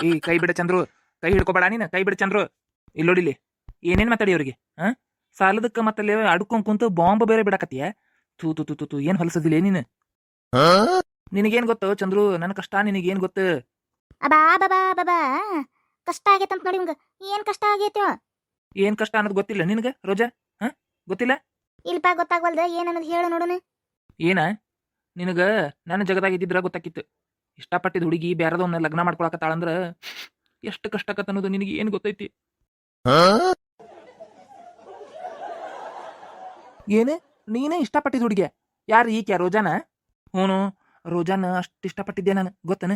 ಏ ಕೈ ಬಿಡ ಚಂದ್ರು. ಕೈ ಹಿಡ್ಕೋಬೇಡ ನೀನು ಕೈ ಬಿಡ ಚಂದ್ರು. ಇಲ್ಲಿ ನೋಡಿಲಿ ಏನೇನ್ ಮಾತಾಡಿ ಅವ್ರಿಗೆ ಹಾ ಸಾಲದಕ್ಕ ಮತ್ತಲ್ಲಿ ಅಡ್ಕೊಂಡ್ ಕುಂತು ಬಾಂಬ್ ಬೇರೆ ಬಿಡಕತ್ತೀಯ? ತೂ ತು ತು ತು ಏನ್ ಹೊಲಸದಿಲ್ಲ ನೀನು? ನಿನಗೇನ್ ಗೊತ್ತು ಚಂದ್ರು? ನನ್ನ ಕಷ್ಟ ನಿನಗೇನ್ ಗೊತ್ತು? ಅಬಾ ಬಾಬಾ ಬಾಬಾ ಕಷ್ಟ ಆಗೈತಂತ ನೋಡಿ ನಿಮ್ಗೆ. ಏನ್ ಕಷ್ಟ ಆಗೈತೆ? ಏನ್ ಕಷ್ಟ ಅನ್ನೋದು ಗೊತ್ತಿಲ್ಲ ನಿನಗ ರೋಜಾ? ಹಾ ಗೊತ್ತಿಲ್ಲ? ಇಲ್ಪ ಗೊತ್ತಾಗ್ವಲ್ದ. ಏನ್ ಅನ್ನೋದು ಹೇಳು ನೋಡೋಣ. ಏನ? ನಿನಗ ನನ್ನ ಜಗದಾಗ ಇದ್ದಿದ್ರ ಗೊತ್ತಾಕಿತ್ತು. ಇಷ್ಟಪಟ್ಟಿದ ಹುಡುಗಿ ಬೇರೆದವನ್ನ ಲಗ್ನ ಮಾಡ್ಕೊಳಕತ್ತಾಳಂದ್ರ ಎಷ್ಟು ಕಷ್ಟ ಅನ್ನೋದು ನಿನಗೆ ಏನ್ ಗೊತ್ತೈತಿ? ಏನು? ನೀನೇ ಇಷ್ಟಪಟ್ಟಿದ ಹುಡುಗಿ. ಯಾರು ಈಕೆ? ರೋಜಾನ? ಹ್ಞೂ ರೋಜಾನ ಅಷ್ಟು ಇಷ್ಟಪಟ್ಟಿದ್ದೆ ನಾನು? ಗೊತ್ತನ?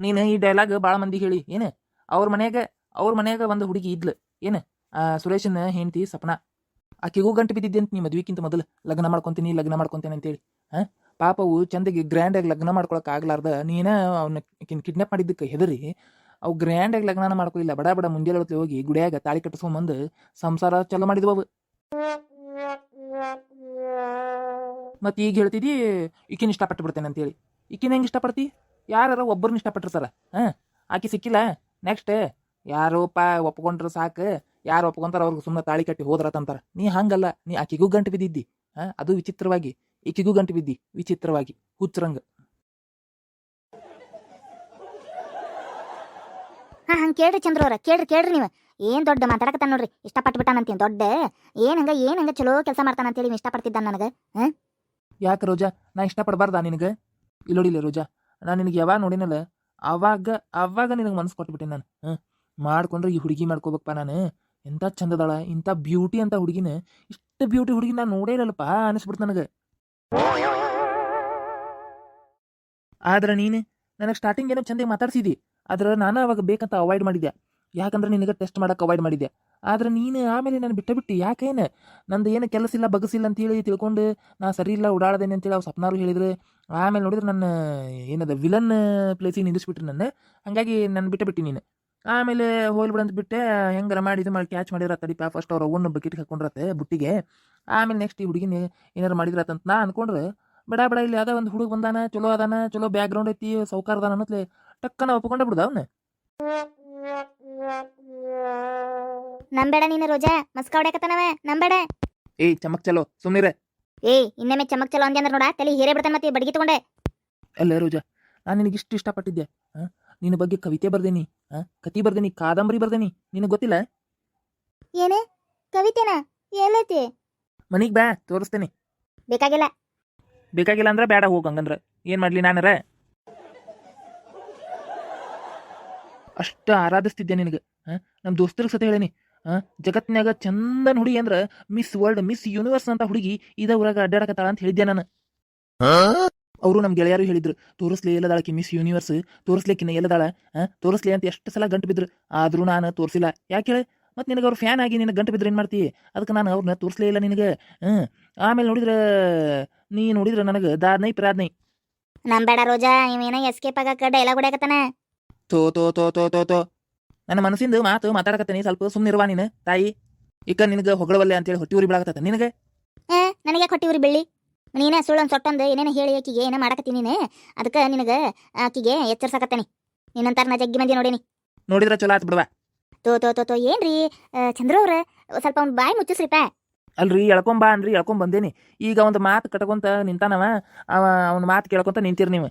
ನೀನು ಈ ಡೈಲಾಗ್ ಭಾಳ ಮಂದಿ ಹೇಳಿ. ಏನು? ಅವ್ರ ಮನೆಯಾಗ ಅವ್ರ ಮನೆಯಾಗ ಒಂದು ಹುಡುಗಿ ಇದ್ಲು. ಏನು? ಆ ಸುರೇಶನ ಹೆಂಡತಿ ಸಪ್ನಾ. ಆಕೆಗೂ ಗಂಟು ಬಿದ್ದಿದ್ದೆ ಅಂತ ನೀ ಮದ್ವಿಕ್ಕಿಂತ ಮೊದಲು. ಲಗ್ನ ಮಾಡ್ಕೊಂತೀನಿ ಲಗ್ನ ಮಾಡ್ಕೊಂತೇನೆ ಅಂತೇಳಿ. ಹಾ? ಪಾಪವು ಚಂದಗೆ ಗ್ರ್ಯಾಂಡಾಗಿ ಲಗ್ನ ಮಾಡ್ಕೊಳಕ್ ಆಗ್ಲಾರ್ದ, ನೀನ ಅವನ್ನ ಕಿಡ್ನಾಪ್ ಮಾಡಿದ್ದಕ್ಕೆ ಹೆದರಿ, ಅವು ಗ್ರ್ಯಾಂಡಾಗಿ ಲಗ್ನ ಮಾಡ್ಕೊಯಿಲ್ಲ ಬಡ ಬಡ ಮುಂಜಾನೆ ಹೋಗಿ ಗುಡಿಯಾಗ ತಾಳಿ ಕಟ್ಟಿಸ್ಕೊಂಬಂದು ಸಂಸಾರ ಚಲೋ ಮಾಡಿದ್ವು ಅವು. ಮತ್ತೆ ಈಗ ಹೇಳ್ತಿದಿ, ಈಕಿನ ಇಷ್ಟಪಟ್ಟು ಬಿಡ್ತೇನೆ ಅಂತೇಳಿ. ಈಕಿನ ಹೆಂಗೆ ಇಷ್ಟಪಡ್ತಿ? ಯಾರ ಒಬ್ಬರನ್ನ ಇಷ್ಟಪಟ್ಟಿರ್ತಾರ ಹಾಂ? ಆಕಿ ಸಿಕ್ಕಿಲ್ಲ ನೆಕ್ಸ್ಟ್ ಯಾರೋ ಪಾ ಒಪ್ಕೊಂಡ್ರೆ ಸಾಕು, ಯಾರು ಒಪ್ಕೊಂತಾರ ಅವ್ರಿಗೆ ಸುಮ್ಮನೆ ತಾಳಿ ಕಟ್ಟಿ ಹೋದ್ರತಂತಾರ. ನೀ ಹಂಗಲ್ಲ, ನೀ ಆಕಿಗೂ ಗಂಟು ಬಿದ್ದಿದ್ದಿ, ಹಾಂ? ಅದು ವಿಚಿತ್ರವಾಗಿ. ಈಕಿಗೂ ಗಂಟು ಬಿದ್ದಿ ವಿಚಿತ್ರವಾಗಿ ಹುಚ್ಚರಂಗ ಹಾ ಹಂಗೆ ಕೇಳ್ರಿ ಚಂದ್ರ ಅವ್ರ ಕೇಳ್ರಿ ಕೇಳ್ರಿ ನೀವು. ಏನ್ ದೊಡ್ಡ ಮಾತಾಡಕತ್ತಾನ ನೋಡ್ರಿ ಇಷ್ಟಪಟ್ಟು ಬಿಟ್ಟಾನಂತೀನಿ ದೊಡ್ಡ. ಏನ್ ಹಂಗ ಏನ್ ಹಂಗ ಚಲೋ ಕೆಲಸ ಮಾಡ್ತಾನಂತೇಳಿ ಇವ್ ಇಷ್ಟಪಡ್ತಿದ್ದ ನನಗೆ ಯಾಕೆ ರೋಜಾ? ನಾ ಇಷ್ಟಪಡಬಾರ್ದಾ ನಿನಗೆ? ಇಲ್ಲೋಡಿಲ್ಲ ರೋಜಾ ನಾ ನಿನಗೆ ಯಾವಾಗ ನೋಡಿನಲ್ಲ ಅವಾಗ ಅವಾಗ ನಿನಗೆ ಮನಸ್ಸು ಕೊಟ್ಬಿಟ್ಟೆ ನಾನು ಹಾಂ? ಮಾಡ್ಕೊಂಡ್ರೆ ಈ ಹುಡುಗಿ ಮಾಡ್ಕೋಬೇಕಪ್ಪ ನಾನು. ಎಂಥ ಚಂದದಾಳ ಇಂಥ ಬ್ಯೂಟಿ ಅಂತ ಹುಡುಗಿನ ಇಷ್ಟು ಬ್ಯೂಟಿ ಹುಡುಗಿ ನಾನು ನೋಡೇ ಇಲ್ಲಪ್ಪ ಅನಿಸ್ಬಿಡ್ತು ನನಗೆ. ಆದ್ರೆ ನೀನು, ನನಗೆ ಸ್ಟಾರ್ಟಿಂಗ್ ಏನೋ ಚಂದಾಗಿ ಮಾತಾಡ್ಸಿದಿ. ಆದ್ರೆ ನಾನು ಅವಾಗ ಬೇಕಂತ ಅವಾಯ್ಡ್ ಮಾಡಿದ್ದೆ ಯಾಕಂದ್ರೆ ನಿನಗೆ ಟೆಸ್ಟ್ ಮಾಡಕ್ಕೆ ಅವಾಯ್ಡ್ ಮಾಡಿದ್ದೆ ಆದ್ರೆ ನೀನು ಆಮೇಲೆ ನಾನು ಬಿಟ್ಟ ಬಿಟ್ಟು ಯಾಕೇನು ನಂದು ಏನು ಕೆಲಸ ಇಲ್ಲ ಬಗಸಿಲ್ಲ ಅಂತೇಳಿ ತಿಳ್ಕೊಂಡು ನಾ ಸರಿ ಇಲ್ಲ, ಓಡಾಡದೇನೆ ಅಂತೇಳಿ ಅವ್ರು ಸ್ವಪ್ನಾರು ಹೇಳಿದ್ರು. ಆಮೇಲೆ ನೋಡಿದ್ರೆ ನನ್ನ ಏನದ ವಿಲನ್ ಪ್ಲೇಸಿಗೆ ನಿಲ್ಲಿಸ್ಬಿಟ್ರು ನನ್ನ. ಹಂಗಾಗಿ ನಾನು ಬಿಟ್ಟ ಬಿಟ್ಟು ನೀನು. ಆಮೇಲೆ ಹೋಲ್ಬಿಡಂತ ಬಿಟ್ಟೆ, ಹೆಂಗಾರ ಮಾಡಿ ಇದು ಮಾಡಿ ಕ್ಯಾಚ್ ಮಾಡಿರ ತಡಿಪ ಫಸ್ಟ್ ಅವ್ರು ಅವನ್ನ ಬಕೆಟ್ ಹಾಕೊಂಡಿರತ್ತೆ ಬುಟ್ಟಿಗೆ. ಆಮೇಲೆ ನೆಕ್ಸ್ಟ್ ಈ ಹುಡುಗಿನ ಏನಾರು ಮಾಡಿದ್ರಾತಂತ ನಾ ಅನ್ಕೊಂಡ್ರೆ ಬೇಡ ಬೇಡ ಇಲ್ಲಿ ಅದ ಒಂದು ಹುಡುಗ ಬಂದಾನ ಚಲೋ ಅದಾನ ಚಲೋ ಬ್ಯಾಕ್ ಗ್ರೌಂಡ್ ಐತಿ ಸೌಕಾರ ಅದಾನ ಅನ್ನೋತ್ಲೆ ಟಕ್ಕನ ಒಪ್ಕೊಂಡೆ ಬಿಡ್ದ ಅವನ? ನಂಬೇಡ ನೀನು ರೋಜಾ ಮಸ್ಕ ಹೊಡ್ಯಾಕತ್ತಾನವ ನಂಬೇಡ ಏಯ್ ಚಮಕ್ ಚಲೋ ಸುಮ್ನಿರೆ. ಏ ಇನ್ನೊಮ್ಮೆ ಚಮಕ್ ಚಲೋ ಅಂದೆ ಅಂದ್ರೆ ನೋಡ ತಲೆ ಹೀರೆ ಬಿಡ್ತಾನ ಮತ್ತೆ ಬಡಗಿ ತಗೊಂಡೆ. ಅಲ್ಲ ರೋಜಾ ನಾನು ನಿನಗೆ ಇಷ್ಟು ಇಷ್ಟಪಟ್ಟಿದ್ದೆ ಪಟ್ಟಿದ್ದೆ ನಿನ್ನ ಬಗ್ಗೆ ಕವಿತೆ ಬರ್ದೇನಿ ಕತಿ ಬರ್ದೇನಿ ಕಾದಂಬರಿ ಬರ್ದೇನಿ ನಿನಗೆ ಗೊತ್ತಿಲ್ಲ? ಏನೇ? ಕವಿತೆನಾ? ಎಲ್ಲೈತಿ? ಮನಿಗೆ ಬಾ ತೋರಿಸ್ತೇನೆ. ಬೇಕಾಗಿಲ್ಲ. ಬೇಕಾಗಿಲ್ಲ ಅಂದ್ರೆ ಬೇಡ ಹೋಗ್ ಹಂಗಂದ್ರೆ. ಏನು ಮಾಡಲಿ ನಾನರ? ಅಷ್ಟು ಆರಾಧಿಸ್ತಿದ್ದೆ ನಿನಗೆ ಹಾಂ ನಮ್ಮ ದೋಸ್ತರಿಗೆ ಸತ ಹೇಳೇನಿ. ಹಾಂ ಜಗತ್ನ್ಯಾಗ ಚಂದನ್ ಹುಡುಗಿ ಅಂದ್ರೆ ಮಿಸ್ ವರ್ಲ್ಡ್ ಮಿಸ್ ಯೂನಿವರ್ಸ್ ಅಂತ ಹುಡುಗಿ ಇದ ಊರಾಗ ಅಡ್ಡಾಡಕತ್ತಾಳ ಅಂತ ಹೇಳಿದ್ದೆ ನಾನು. ಅವರು ನಮ್ಮ ಗೆಳೆಯರು ಹೇಳಿದ್ರು ತೋರಿಸ್ಲಿ ಎಲ್ಲದಾಳಕಿ ಮಿಸ್ ಯೂನಿವರ್ಸ್ ತೋರಿಸ್ಲಿಕ್ಕಿನ್ನ ಎಲ್ಲದಾಳ ಹಾಂ ತೋರಿಸ್ಲಿ ಅಂತ ಎಷ್ಟು ಸಲ ಗಂಟು ಬಿದ್ರು. ಆದರೂ ನಾನು ತೋರಿಸಿಲ್ಲ. ಯಾಕೆ ಹೇಳಿ? ಮತ್ತೆ ನಿನಗೆ ಅವ್ರು ಫ್ಯಾನ್ ಆಗಿ ನಿನಗೆ ಗಂಟು ಬಿದ್ರೆ ಏನು ಮಾಡ್ತಿ? ಅದಕ್ಕೆ ನಾನು ಅವ್ರನ್ನ ತೋರಿಸಲೇ ಇಲ್ಲ ನಿನಗೆ. ಹ್ಞೂ ಆಮೇಲೆ ನೋಡಿದ್ರೆ ನೀ ನೋಡಿದ್ರೆ ನನಗೆ ದಾದ್ನೈ ಪ್ರಾದ್ನೈ. ನಂಬೇಡ ರೋಜಾ ಇವೇನ ಎಸ್ಕೇಪ್ ಆಗಕ್ಕ ಡೈಲಾಗ್ ಹೊಡ್ಯಾಕತ್ತಾನ. ತೋ ತೋ ತೋ ತೋ ತೋ ತೋ. ನನ್ನ ಮನಸ್ಸಿಂದ ಮಾತು ಮಾತಾಡಕತ್ತೀನಿ ಸ್ವಲ್ಪ ಸುಮ್ಮನಿರುವ ನೀನು ತಾಯಿ. ಈಗ ನಿನಗೆ ಹೊಗಳವಲ್ಲೆ ಅಂತೇಳಿ ಹೊಟ್ಟಿ ಉರಿ ಬಿಡಾಕತ್ತ ನಿನಗೆ? ಏ ನನಗೆ ಊರಿ ಬೆಳ್ಳಿ ನೀನೇ ಸುಳ್ಳೊಂದು ಸೊಟ್ಟೊಂದು ಏನೇನು ಹೇಳಿ ಆಕಿಗೆ ಏನೇ ಮಾಡಕತ್ತೀನಿ ನೀನು? ಅದಕ್ಕೆ ನಿನಗೆ ಆಕಿಗೆ ಎಚ್ಚರಿಸಕತ್ತೇನೆ. ನಿನ್ನಂತಾರ ನಾ ಜಗ್ಗಿ ಮಂದಿ ನೋಡೇನಿ. ನೋಡಿದ್ರೆ ಚಲೋ ಆತ್ ಬಿಡವ. ತೋ ತೋ ತೋ ತೋ ಏನ್ರಿ? ಚಂದ್ರ ಅವ್ರ ಸ್ವಲ್ಪ ಅವ್ನ ಬಾಯಿ ಮುಚ್ಚಿಸ್ರಿಪ್ಪ. ಅಲ್ರಿ ಎಳ್ಕೊಂಬಾ ಅಂದ್ರಿ ಎಳ್ಕೊಂಡ್ ಬಂದೇನಿ. ಈಗ ಒಂದು ಮಾತು ಕಟ್ಕೊಂತ ನಿಂತಾನವ ಅವ ಅವ್ನ ಮಾತು ಕೇಳ್ಕೊಂತ ನಿಂತಿರ್ ನೀವು.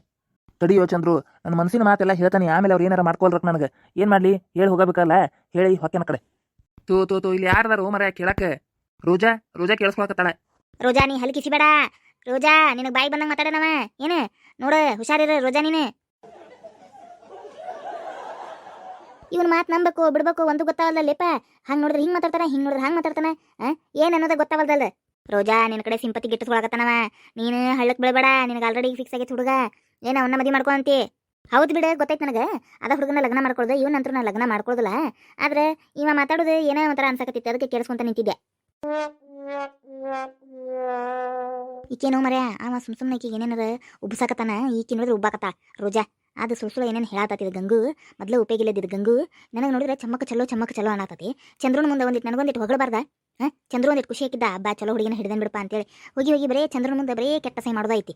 ತಡಿಯೋ ಚಂದ್ರು ನನ್ನ ಮನಸ್ಸಿನ ಮಾತೆಲ್ಲ ಹೇಳ್ತಾನೆ ಆಮೇಲೆ ಅವ್ರು ಏನಾರ ಮಾಡ್ಕೊಳ್ರಕ್ ನನಗೆ. ಏನು ಮಾಡ್ಲಿ? ಹೇಳಿ ಹೋಗಬೇಕಲ್ಲ? ಹೇಳಿ ಹೊಕ್ಕನ ಕಡೆ. ತೋ ತೋ ತೋ ಇಲ್ಲಿ ಯಾರ್ದಾರು ಮರ ಕೇಳಕ್ಕೆ ರೋಜಾ? ರೋಜಾ ಕೇಳಿಸ್ಕೊಳಕತ್ತಾಳ. ರೋಜಾ ನೀ ಹಲ್ಕಿಸಿ ಬೇಡ ರೋಜಾ ನಿನಗೆ ಬಾಯಿ ಬಂದಂಗೆ ಮಾತಾಡೋಣವ ಏನು? ನೋಡು ಹುಷಾರಿರ ರೋಜಾ ನೀನು. ಇವನ್ ಮಾತು ನಂಬಬೇಕು ಬಿಡ್ಬೇಕು, ಒಂದು ಗೊತ್ತಾವಲ್ದಲ್ಲೇಪ? ಹಂಗೆ ನೋಡಿದ್ರೆ ಹಿಂಗ್ ಮಾತಾಡ್ತಾನ, ಹಿಂಗೆ ನೋಡಿದ್ರೆ ಹಂಗೆ ಮಾತಾಡ್ತಾನ? ಏನ್ ಅನ್ನೋದ ಗೊತ್ತಾವಲ್ದಲ್ಲ ರೋಜಾ ನಿನ್ನ ಕಡೆ ಸಿಂಪತಿ ಗಿಟ್ಟಿಸ್ಕೊಳಕತ್ತಾನವ. ನೀನು ಹಳ್ಳಕ್ಕೆ ಬೀಳ್ಬೇಡ, ನಿನಗೆ ಆಲ್ರೆಡಿ ಫಿಕ್ಸ್ ಆಗೈತೆ ಹುಡುಗ. ಏನ ಅವನ್ನ ಮದಿ ಮಾಡ್ಕೊಂತಿ ಹೌದು ಬಿಡ, ಗೊತ್ತೈತೆ ನನಗೆ. ಅದ ಹುಡುಗನ ಲಗ್ನ ಮಾಡ್ಕೊಳ್ದು, ಇವನ್ ನಂತರ ನಾ ಲಗ್ನ ಮಾಡ್ಕೊಳ್ದಲ್ಲ. ಆದ್ರೆ ಇವ ಮಾತಾಡೋದು ಏನೋ ಒಂಥರ ಅನ್ಸಕತ್ತಿತ್ತು ಅದಕ್ಕೆ ಕೇಳಿಸ್ಕೊಂತ ನಿಂತಿದ್ದೆ. ಈಕೇನೋ ಮರ್ಯ ಅವ ಸುಮ್ ಸುಮ್ಮನೆ ಈಕಿಗೆ ಏನೇನಾರ ಉಬ್ಸಕತ್ತಾನ, ಈಕೆ ನೋಡಿದ್ರೆ ಉಬ್ಬಾಕತ್ತ ರೋಜಾ. ಅದು ಸುಳ್ ಸುಳ್ಳು ಏನೇನು ಹೇಳಾತತಿ ಗಂಗು, ಮೊದಲು ಉಪಯೋಗಿಲ್ಲದಿದ್ದು ಗಂಗು, ನನಗೆ ನೋಡಿದ್ರೆ ಚಮಕ್ ಚಲೋ ಚಮಕ್ ಚಲೋ ಅನ್ನತತಿ ಚಂದ್ರನ ಮುಂದೆ ಒಂದಿಟ್ಟು ನನಗೊಂದಿಟ್ಟು ಹೊಗಳಬಾರ್ದ? ಹಾಂ? ಚಂದ್ರು ಒಂದಿಟ್ಟು ಖುಷಿ ಹಾಕಿದ್ದ? ಬಾ, ಚಲೋ ಹುಡುಗಿನ ಹಿಡ್ದನ್ ಬಿಡಪ್ಪ ಅಂತೇಳಿ. ಹೋಗಿ ಹೋಗಿ, ಬರೇ ಚಂದ್ರನ ಮುಂದೆ ಬರೇ ಕೆಟ್ಟ ಸೈ ಮಾಡೋದೈತಿ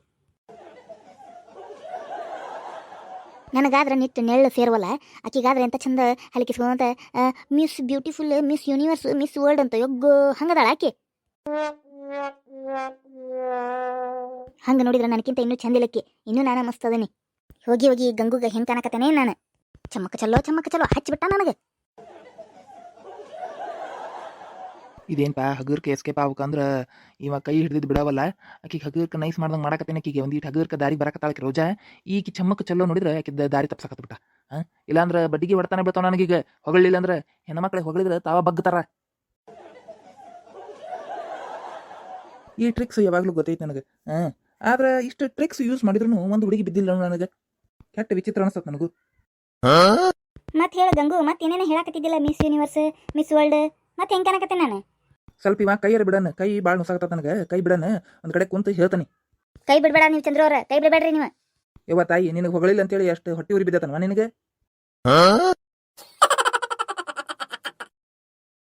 ನನಗಾದ್ರೆ ನಿಟ್ಟು ನೆಳ್ಳು ಸೇರ್ವಲ್ಲ? ಆಕಿಗಾದ್ರೆ ಎಂತ ಚಂದ ಹಲಿಕಿಸ್ಕೊಂತ miss beautiful miss universe miss world ಅಂತ ಯೊಗ್ಗು ಹಂಗದಾಳ ಆಕೆ. ಹಂಗ ನೋಡಿದ್ರೆ ನನಗಿಂತ ಇನ್ನೂ ಚಂದಿಲಕ್ಕೆ ಇನ್ನೂ ನಾನು ಮಸ್ತ್ ಅದನಿ. ಹೋಗಿ ಹೋಗಿ ಗಂಗುಗೆ ಹೆಂಗ್ ಕಾಣಕತ್ತೇನೆ ನಾನು? ಚಮ್ಮಕ ಚಲೋ ಚಮಕ ಚಲೋ ಹಚ್ಚಿಬಿಟ್ಟ ನನಗೆ. ಇದೇನ್ಪಾ, ಹಗುರ್ಕ ಎಸ್ಕೇಪ್ ಆಗ್ಬೇಕಂದ್ರ ಇವ ಕೈ ಹಿಡಿದ್ ಬಿಡವಲ್ಲ? ಆಕಿಗೆ ಹಗುರ್ಕ ನೈಸ್ ಮಾಡ್ದಂಗೆ ಮಾಡಕತ್ತೇನೆ ಆಕಿಗೆ ಒಂದೀಟ್ ಹಗುರ್ಕ ದಾರಿ ಬರಕತ್ತಾಳಕ್ಕೆ ರೋಜಾ. ಈಕಿ ಚಮ್ಮಕ್ಕೆ ಚಲೋ ನೋಡಿದ್ರೆ ಆಕಿದ ದಾರಿ ತಪ್ಸಕತ್ ಬಿಟ್ಟ. ಹಾ? ಇಲ್ಲಾಂದ್ರ ಬಡ್ಡಿಗೆ ಹೊಡ್ತಾನೆ ಬಿಡ್ತಾವ ನನಗೀಗ. ಹೊಗಳಿಲ್ಲ ಅಂದ್ರೆ ಹೆಣ್ಮಕ್ಳಿಗೆ ಹೊಗಳಿದ್ರೆ ತಾವ ಬಗ್ತಾರ ಈ ಟ್ರಿಕ್ಸ್ ಯಾವಾಗಲೂ ಗೊತ್ತೈತೆ ನನಗೆ. ಹಾಂ? ಆದ್ರೆ ಇಷ್ಟು ಟ್ರಿಕ್ಸ್ ಯೂಸ್ ಮಾಡಿದ್ರು ಒಂದು ಹುಡುಗಿ ಬಿದ್ದಿಲ್ಲ ನನಗೆ. ಕೆಟ್ಟ ವಿಚಿತ್ರ ಅನ್ಸತ್ ನನಗೂ. ಮತ್ತೆ ಹೇಳ ಗಂಗು ಮತ್ತೆ ಏನೇನ ಹೇಳಕತ್ತಿದ್ದಿಲ್ಲ ಮಿಸ್ ಯೂನಿವರ್ಸ್ ಮಿಸ್ ವರ್ಲ್ಡ್ ಮತ್ತೆ ಹೆಂಗ್ ಕಾಣಕತ್ತೆ ನಾನು? ಸ್ವಲ್ಪ ಇವ ಕೈಯರ್ ಬಿಡನ್ ಕೈ ಭಾಳ ನುಸಾಕತ್ತ ನನಗೆ ಕೈ ಬಿಡನ್ ಒಂದ್ ಕಡೆ ಕುಂತು ಹೇಳ್ತಾನೆ. ಕೈ ಬಿಡ್ಬೇಡ ನೀವು ಚಂದ್ರವ್ರ ಕೈ ಬಿಡಬೇಡ್ರಿ ನೀವು. ಯವ್ವ ತಾಯಿ ನಿನಗೆ ಹೊಗಳಿಲ್ಲ ಅಂತೇಳಿ ಅಷ್ಟು ಹೊಟ್ಟೆ ಉರಿ ಬಿದ್ದತನವ ನಿನಗೆ